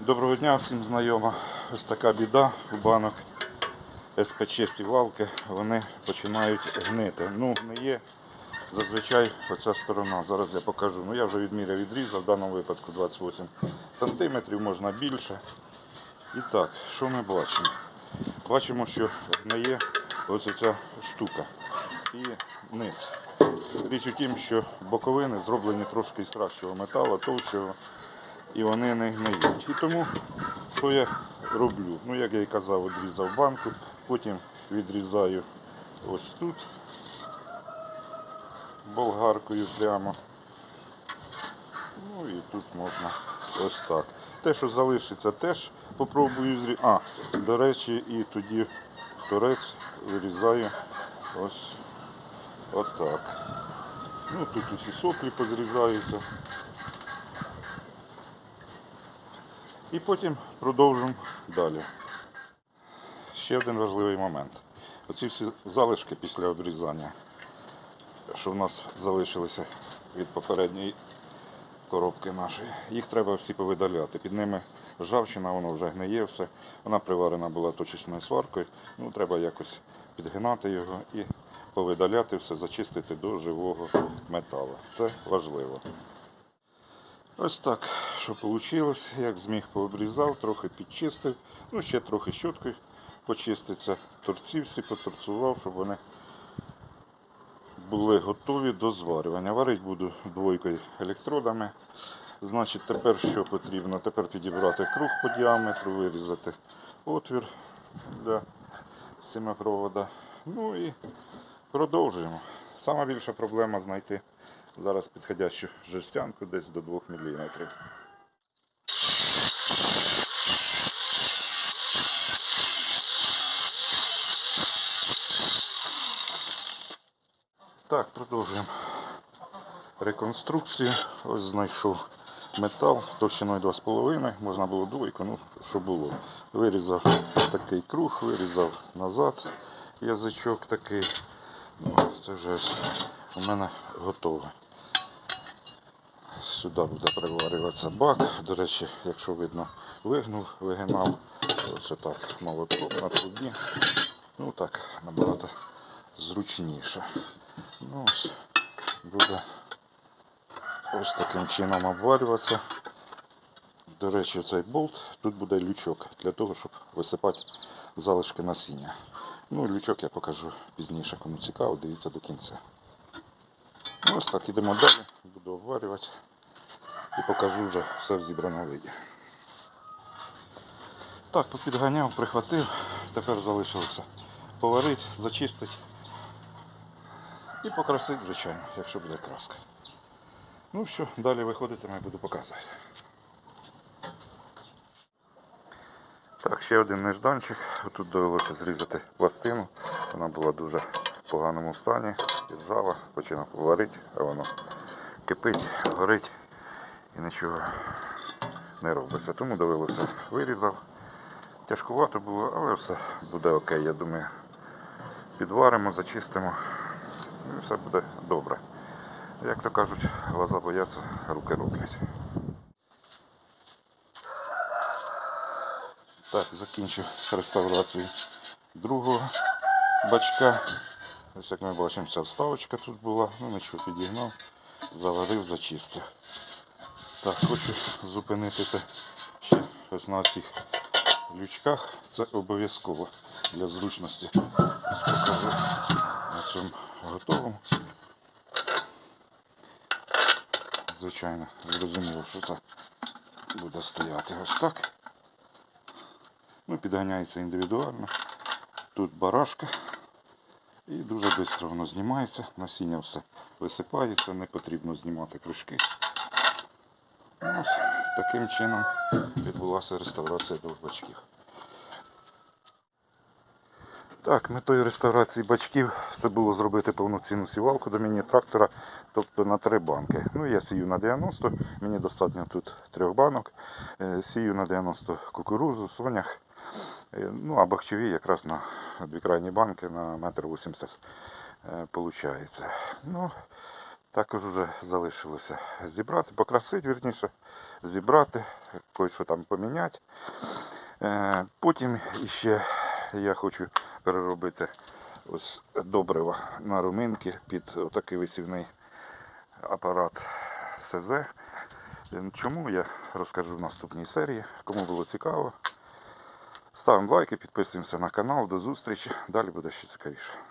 Доброго дня всім знайома. Ось така біда у банок СПЧ сівалки. Вони починають гнити. Ну, не є зазвичай оця сторона. Зараз я покажу. Ну я вже відміряв відрізав, в даному випадку 28 см, можна більше. І так, що ми бачимо? Бачимо, що гниє ось ця штука і низ. Річ у тім, що боковини зроблені трошки із кращого металу, товщого, і вони не гниють. І тому, що я роблю? Ну, як я і казав, відрізав банку, потім відрізаю ось тут болгаркою прямо. Ну і тут можна ось так. Те, що залишиться, теж попробую зрізати. А, до речі, і тоді торець вирізаю ось отак. Ну, тут усі соплі позрізаються. І потім продовжимо далі. Ще один важливий момент. Оці всі залишки після обрізання, що в нас залишилися від попередньої коробки нашої, їх треба всі повидаляти. Під ними ржавчина, воно вже гниє все. Вона приварена була точечною сваркою. Ну, треба якось підгинати його і повидаляти все, зачистити до живого металу. Це важливо. Ось так, що вийшло, як зміг пообрізав, трохи підчистив, ну ще трохи щоткою почиститься. Торці всі поторцував, щоб вони були готові до зварювання. Варити буду двойкою електродами. Значить, тепер що потрібно? Тепер підібрати круг по діаметру, вирізати отвір для семипровода. Ну і продовжуємо. Сама більша проблема знайти зараз підходящу жерстянку десь до 2 мм. Так, продовжуємо реконструкцію. Ось знайшов метал товщиною 2,5, можна було двойку, ну що було. Вирізав такий круг, вирізав назад язичок такий. Це вже у мене готове. Сюди буде приварюватися бак. До речі, якщо видно, вигнув, вигинав. Ось отак молотком на трубні. Ну так, набагато зручніше. Ну, ось буде ось таким чином обварюватися. До речі, цей болт, тут буде лючок для того, щоб висипати залишки насіння. Ну, лючок я покажу пізніше, кому цікаво, дивіться до кінця. Ну, ось так, ідемо далі, буду обварювати і покажу вже все в зібраному виді. Так, попідганяв, прихватив, тепер залишилося поварити, зачистити і покрасити, звичайно, якщо буде краска. Ну що, далі виходитиме буду показувати. Так, ще один нежданчик. Тут довелося зрізати пластину. Вона була дуже в поганому стані, ржава, починав варити, а воно кипить, горить і нічого не робиться. Тому довелося вирізав. Тяжкувато було, але все буде окей, я думаю. Підваримо, зачистимо і все буде добре. Як то кажуть, глаза бояться, руки роблять. Так, закінчив з реставрації другого бачка. Ось як ми бачимо, ця вставочка тут була, ну нічого підігнав, заварив, зачистив. Так, хочу зупинитися ще ось на цих лючках. Це обов'язково для зручності. Покажу на цьому готовому. Звичайно, зрозуміло, що це буде стояти ось так. Ну, підганяється індивідуально. Тут барашка. І дуже швидко воно знімається, насіння все висипається, не потрібно знімати кришки. Ну, ось таким чином відбулася реставрація двох бачків. Так, метою реставрації бачків це було зробити повноцінну сівалку до міні-трактора, тобто на три банки. Ну, я сію на 90, мені достатньо тут трьох банок. Е, Сію на 90 кукурузу, сонях. Е, Ну, а бахчові якраз на дві крайні банки на метр 80 виходить. Ну, Також вже залишилося зібрати, покрасити, вірніше, зібрати, кое-що там поміняти. Е, Потім іще я хочу переробити ось добрива на руминки під такий висівний апарат СЗ. Е, Чому я розкажу в наступній серії. Кому було цікаво, ставимо лайки, підписуємося на канал. До зустрічі. Далі буде ще цікавіше.